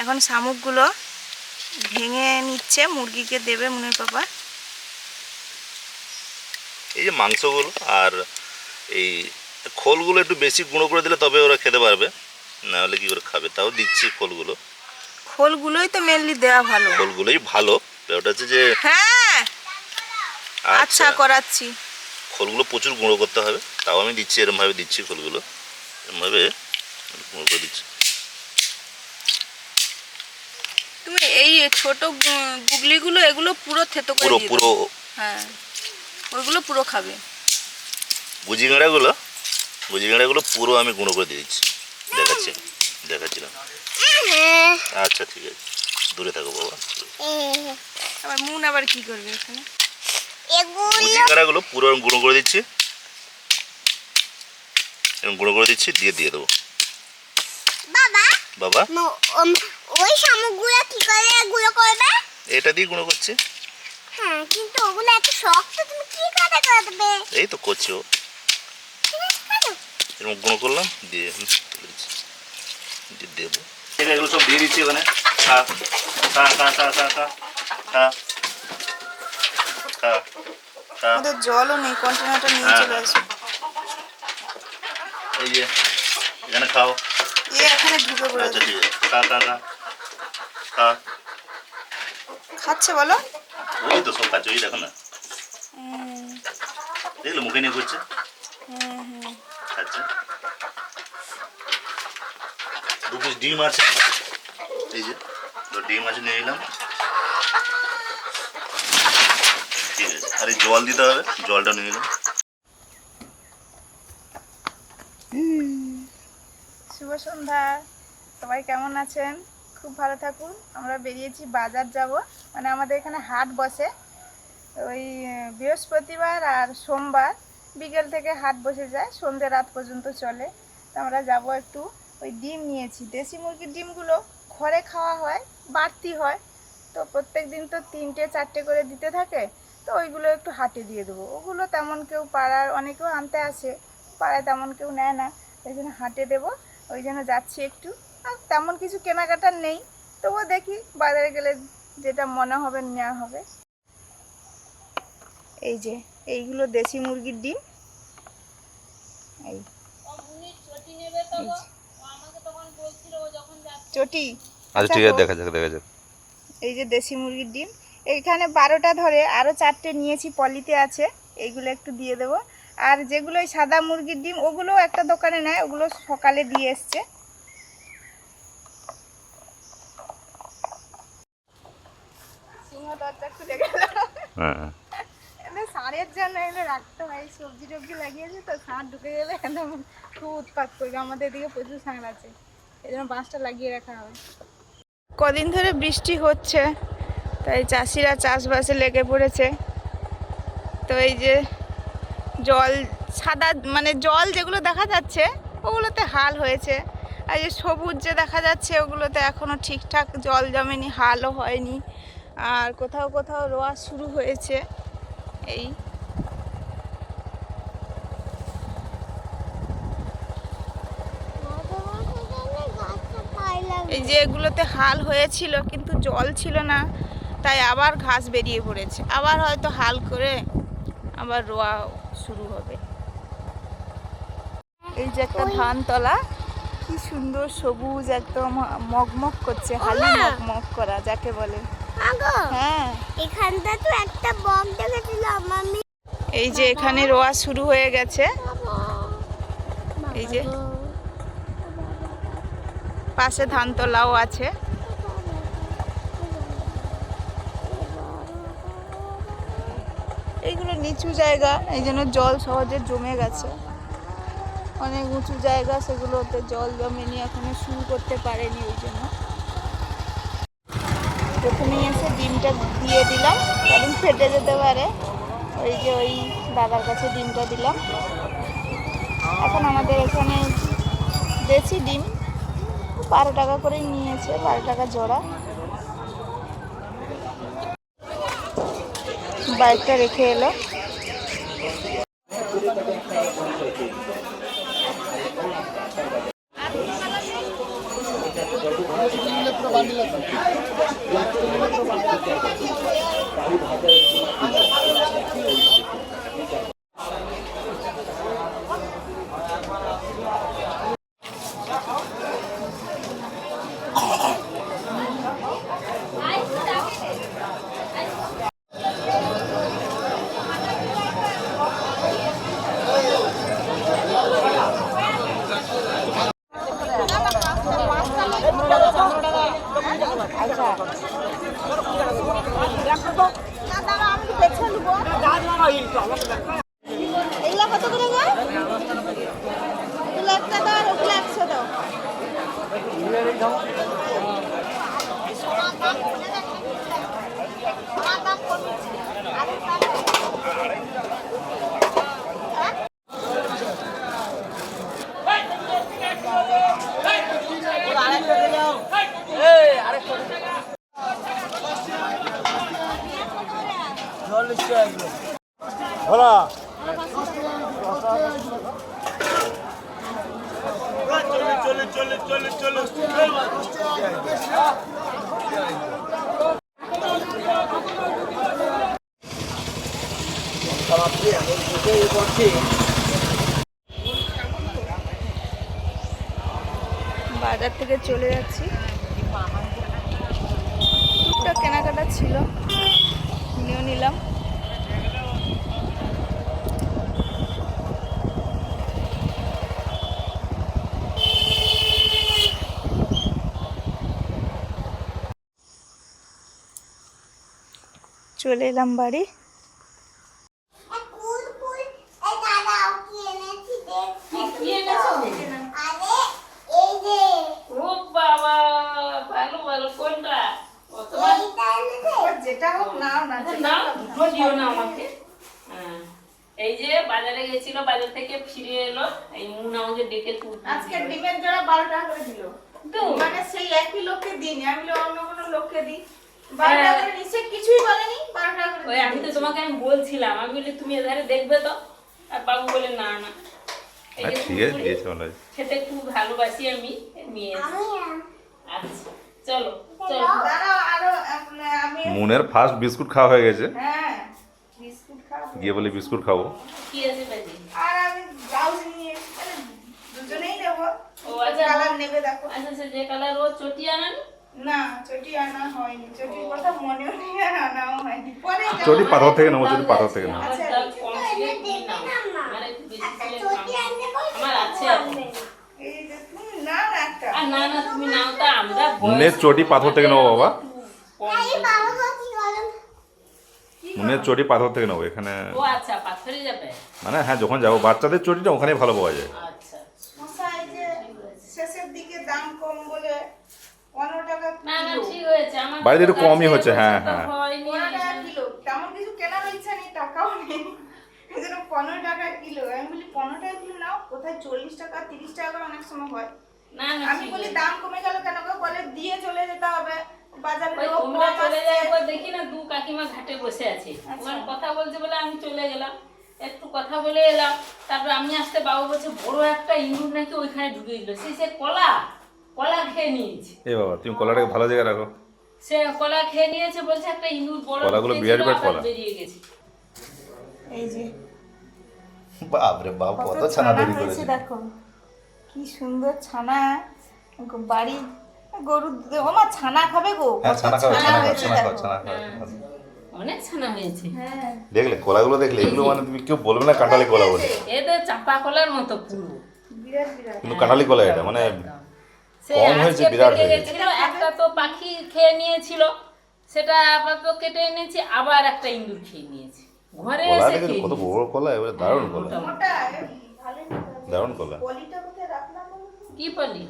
এখন শামুকগুলো ভেঙে নিচ্ছে মুরগিকে দেবে মুনির পাপা। এই যে মাংসগুলো আর এই খোলগুলো একটু বেশি গুঁড়ো করে দিলে তবে ওরা খেতে পারবে। না হলে কি করে খাবে? তাও দিচ্ছি খোলগুলো। খোলগুলোই তো মেনলি দেওয়া ভালো। খোলগুলোই ভালো। ওটা হচ্ছে যে হ্যাঁ! আচ্ছা। আচ্ছা করাচ্ছি। খোলগুলো প্রচুর গুঁড়ো করতে হবে। তাও আমি দিচ্ছি এরমভাবে দিচ্ছি খোলগুলো। এরমভাবে গুঁড়ো করে দিচ্ছি। তুমি এই ছোট গুগলিগুলো এগুলো পুরো থেতো করে পুরো পুরো হ্যাঁ। ওইগুলো পুরো খাবে। বুঝি গাঁড়াগুলো বুঝি গাঁড়াগুলো পুরো আমি গুঁড়ো করে দিয়ে দিচ্ছি। দেখাচ্ছি দেখাচ্ছি না আচ্ছা ঠিক আছে। দূরে থাকো বাবা। আবার মুন আবার কি করবে এখানে? বুঝি গাঁড়াগুলো পুরো আমি গুঁড়ো করে দিচ্ছি। এরকম গুঁড়ো করে দিচ্ছি দিয়ে দিয়ে দেবো। বাবা। বাবা। ওই শামুকগুলো কি করে? গুলো করবে? এটা দিয়ে গুঁড়ো করছি। হ্যাঁ কিন্তু ওগুলো এত শক্ত তুমি কি করে করবে? এই তো করছি এরকম গুঁড়ো করলাম দিয়ে দেবো। এগুলো সব দিয়ে দিচ্ছি ওখানে খা খা খা খা খা খা খা খা খা ওদের জলও নেই কন্টেনারটা নিয়ে হ্যাঁ, চলে হ্যাঁ। আসবে। এই যে এখানে খাও। এ এখানে ঢুকে পড়ে আচ্ছা ঠিক আছে। খা খা খা খা খাচ্ছে বলো। ওই তো সব খাচ্ছে ওই দেখো না। হুম, দেখলে মুখে নিয়ে ঘুরছে? হুম। খাচ্ছে? দু পিস ডিম আছে। এই যে দুটো ডিম আছে নিয়ে নিলাম। ঠিক আছে। আর এই জল দিতে হবে জলটা নিয়ে নিলাম। শুভ সন্ধ্যা। সবাই কেমন আছেন? খুব ভালো থাকুন। আমরা বেরিয়েছি, বাজার যাব। মানে আমাদের এখানে হাট বসে। ওই, বৃহস্পতিবার আর সোমবার বিকেল থেকে হাট বসে যায়। সন্ধ্যে রাত পর্যন্ত চলে। তো আমরা যাব একটু ওই ডিম নিয়েছি। দেশি মুরগির ডিমগুলো ঘরে খাওয়া হয়, বাড়তি হয়। তো প্রত্যেক দিন তো তিনটে, চারটে করে দিতে থাকে। তো ওইগুলো একটু হাটে দিয়ে দেবো। ওগুলো তেমন কেউ পাড়ার অনেকেও আনতে আসে। পাড়ায় তেমন কেউ নেয় না। ওই জন্য হাটে দেবো। ওই জন্য যাচ্ছি একটু। আর তেমন কিছু কেনাকাটার নেই। তবুও দেখি বাজারে গেলে যেটা মনে হবে নেওয়া হবে। এই যে এইগুলো দেশি মুরগির ডিম। এই। চটি। আচ্ছা ঠিক আছে দেখা যাক দেখা যাক। এই যে দেশি মুরগির ডিম। এইখানে বারোটা ধরে আরও চারটে নিয়েছি পলিতে আছে। এইগুলো একটু দিয়ে দেবো। আর যেগুলো সাদা মুরগির ডিম ওগুলোও একটা দোকানে নেয় ওগুলো সকালে দিয়ে এসছে সিংহ দরজা খুলে গেল হ্যাঁ এনে সারের জন্য রাখতে হয়, সবজি টবজি লাগিয়েছে তো ঢুকে গেলে খুব উৎপাত আমাদের এদিকে প্রচুর আছে, এই জন্য বাঁশটা লাগিয়ে রাখা হয় কদিন ধরে বৃষ্টি হচ্ছে, তাই চাষিরা চাষবাসে লেগে পড়েছে। তো এই যে জল, সাদা মানে জল যেগুলো দেখা যাচ্ছে, ওগুলোতে হাল হয়েছে। আর যে সবুজ যে দেখা যাচ্ছে, ওগুলোতে এখনও ঠিকঠাক জল জমেনি, হালও হয়নি। আর কোথাও কোথাও রোয়া শুরু হয়েছে। এই। এই যে এগুলোতে হাল হয়েছিল কিন্তু জল ছিল না তাই আবার ঘাস বেরিয়ে পড়েছে। আবার হয়তো হাল করে আবার রোয়া শুরু হবে। এই যে একটা ধান তলা কি সুন্দর সবুজ একদম মগমগ করছে হালি মগমগ করা যাকে বলে। হ্যাঁ। এখানটা তো একটা বক দেখেছিলাম আমি এই যে এখানে রোয়া শুরু হয়ে গেছে। এই যে পাশে ধানতলাও আছে। এইগুলো নিচু জায়গা এই জন্য জল সহজে জমে গেছে। অনেক উঁচু জায়গা সেগুলোতে জল জমেনি এখনও শুরু করতে পারেনি ওই জন্য। প্রথমেই এসে ডিমটা দিয়ে দিলাম, কারণ ফেটে যেতে পারে। ওই যে ওই দাদার কাছে ডিমটা দিলাম। এখন আমাদের এখানে দেশি ডিম, বারো টাকা করে নিয়েছে, বারো টাকা জোড়া। বাইকটা রেখে এলো। ভাষায় 哎，咋了 বাজার থেকে চলে যাচ্ছি। কেনাকাটা ছিল। নিয়েও নিলাম চলে এলাম বাড়ি কুল কুল এই দাদাও কি এনেছি দেখ কি এনেছো? আরে এই যে ও বাবা ভালো ভালো কোনটা ও তোমার এলাম বাড়ি। যেটা হোক নাও না না দুটো দিও না আমাকে। হ্যাঁ। এই যে বাজারে গেছিল বাজার থেকে ফিরে এলো। এই মুন আমাকে ডেকে তুলতে আজকে ডিমের জোড়া বারো টাকা করে দিল। তো। মানে সেই একই লোককে দিইনি। আমি অন্য কোনো লোককে দিই। বারো টাকা। করে নিচে কিছুই বলেনি বারো টাকা করে ওই আমি তো তোমাকে আমি বলছিলাম আমি বলি তুমি এধারে দেখবে তো? আর বাবু বলে না না। এই যে ঠিক আছে কুরকুরি, দিয়েছে খেতে খুব ভালোবাসি আমি নিয়ে আচ্ছা চলো মুনের ফার্স্ট বিস্কুট খাওয়া হয়ে গেছে। হ্যাঁ বিস্কুট খাব গিয়ে বলি বিস্কুট খাব। কি আছে বাজি? আর আমি ব্লাউজ নিয়ে মানে দুজনেই নেব। ও আচ্ছা। কালার নেবে দেখো। আচ্ছা সে যে কালার ও চটি আনানি। না চটি আনা হয়নি। চটির কথা মনেও নেই আর আনাও হয়নি। পরে চটি পাথর থেকে নেব চটি পাথর থেকে নাও। আমার একটু বেশি ছিল, চটি মুনের পাথর থেকে নেব বাবা। মুনের চটি পাথর থেকে নেব এখানে ও আচ্ছা পাথরে যাবে। মানে হ্যাঁ যখন যাব বাচ্চাদের চটিটা ওখানেই ভালো পাওয়া যায় আচ্ছা মশাই যে শেষের দিকে দাম কম বলে পনেরো টাকা না না কিলো ঠিক হয়েছে আমার বাড়িতে একটু কমই হচ্ছে, হ্যাঁ, হ্যাঁ। টাকা কিলো তেমন কিছু কেনার ইচ্ছা নেই টাকাও নেই। পনেরো টাকা কিলো আমি বলি পনেরো টাকা কিলো নাও কোথায় চল্লিশ টাকা তিরিশ টাকা করে অনেক সময় হয়। না না আমি বলি দাম কমে গেল কেন? বলে দিয়ে চলে যেতে হবে। বাজারে তোমরা চলে। যাওয়ার দেখি না দু কাকিমা ঘাটে বসে আছে। আচ্ছা। ওখানে কথা বলছে বলে আমি চলে গেলাম। একটু কথা বলে এলাম। তারপর আমি আসতে বাবু বলছে বড় একটা ইঁদুর নাকি ওইখানে ঢুকে দিল। সে সে কলা। কলা খেয়ে নিয়েছে। এ বাবা তুমি কলাটাকে ভালো জায়গায় রাখো। সে কলা খেয়ে নিয়েছে বলছে একটা ইঁদুর বড় কলাগুলো বিরাট বিরাট কলা। বেরিয়ে গেছে। এই যে। বাপরে বাপ কত ছানা হয়েছে দেখো। কি সুন্দর ছানা। বাড়ি গরু আমার ছানা খাবে গো হ্যাঁ ছানা খাও ছানা হয়েছে ছানা দেখো। ছানা খাও অনেক ছানা হয়েছে। হ্যাঁ। দেখলে কলাগুলো দেখলে এগুলো মানে তুমি কেউ বলবে না কাঁঠালি কলা বলে। এতে চাপা কলার মতো পুরো। বিরাট বিরাট। কিন্তু কাঁঠালি কলা এটা মানে কম হয়েছে, বিরাট হয়ে গেছে একটা তো পাখি খেয়ে নিয়েছিল সেটা আবার তো কেটে এনেছি আবার একটা ইঁদুর খেয়ে নিয়েছি। ঘরে এসে কত বড় কলা এবারে দারুণ কলা। মোটা। দারুণ কলা? কি পলি।